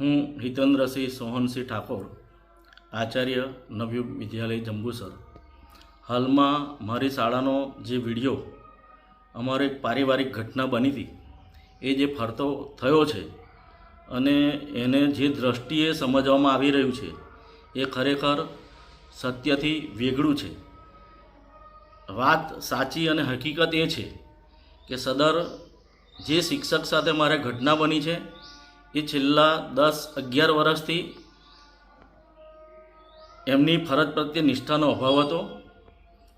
હું હિતેન્દ્રસિંહ સોહનસિંહ ઠાકોર, આચાર્ય નવયુગ વિદ્યાલય જંબુસર. હાલમાં મારી શાળાનો જે વીડિયો, અમારો એક પારિવારિક ઘટના બની હતી, એ જે ફરતો થયો છે અને એને જે દ્રષ્ટિએ સમજવામાં આવી રહ્યું છે, એ ખરેખર સત્યથી વેગળું છે. વાત સાચી અને હકીકત એ છે કે સદર જે શિક્ષક સાથે મારે ઘટના બની છે એ છેલ્લા દસ, અગિયાર વર્ષથી એમની ફરજ પ્રત્યે નિષ્ઠાનો અભાવ હતો.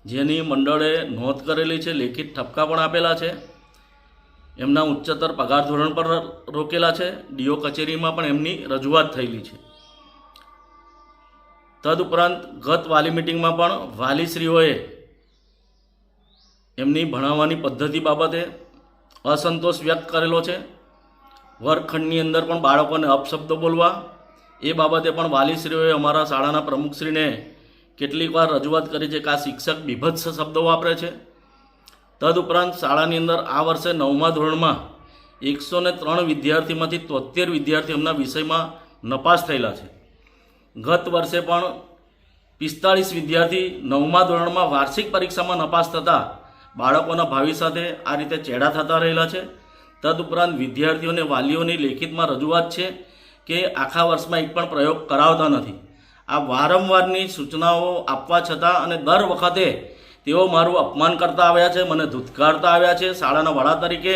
જેની મંડળે નોંધ કરેલી છે, લેખિત ઠપકા પણ આપેલા છે. એમના ઉચ્ચતર પગાર ધોરણ પર રોકેલા છે. ડીઓ કચેરીમાં પણ એમની રજૂઆત થયેલી છે. તદઉપરાંત ગત વાલી મિટિંગમાં પણ વાલીશ્રીઓએ એમની ભણાવવાની પદ્ધતિ બાબતે અસંતોષ વ્યક્ત કરેલો છે. વર્ગખંડની અંદર પણ બાળકોને અપશબ્દો બોલવા. એ બાબતે પણ વાલીશ્રીઓએ અમારા શાળાના પ્રમુખશ્રીને કેટલીક વાર રજૂઆત કરી છે કે આ શિક્ષક બીભત્સ શબ્દો વાપરે છે. તદુપરાંત શાળાની અંદર આ વર્ષે નવમા ધોરણમાં એકસો ને ત્રણ વિદ્યાર્થીમાંથી તોતેર વિદ્યાર્થી એમના વિષયમાં નપાસ થયેલા છે. ગત વર્ષે પણ પિસ્તાળીસ વિદ્યાર્થી નવમા ધોરણમાં વાર્ષિક પરીક્ષામાં નપાસ થતાં બાળકોના ભાવિ સાથે આ રીતે ચેડા થતા રહેલા છે. તદુપરાંત વિદ્યાર્થીઓને વાલીઓની લેખિતમાં રજૂઆત છે કે આખા વર્ષમાં એક પણ પ્રયોગ કરાવતા નથી. આ વારંવારની સૂચનાઓ આપવા છતાં અને દર વખતે તેઓ મારું અપમાન કરતા આવ્યા છે, મને ધૂતકારતા આવ્યા છે. શાળાના વડા તરીકે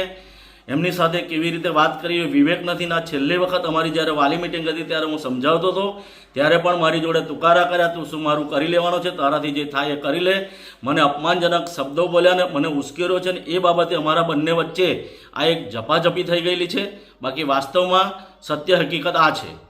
એમની સાથે કેવી રીતે વાત કરી વિવેક નથી. ના, છેલ્લી વખત અમારી જ્યારે વાલી મિટિંગ હતી ત્યારે હું સમજાવતો હતો. ત્યારે પણ મારી જોડે તુકારા કર્યા, તું શું મારું કરી લેવાનો છે? તારાથી જે થાય એ કરી લે. મને અપમાનજનક શબ્દો બોલ્યા ને મને ઉશ્કેર્યો છે ને એ બાબતે અમારા બંને વચ્ચે આ એક ઝપાઝપી થઈ ગયેલી છે. બાકી વાસ્તવમાં સત્ય હકીકત આ છે.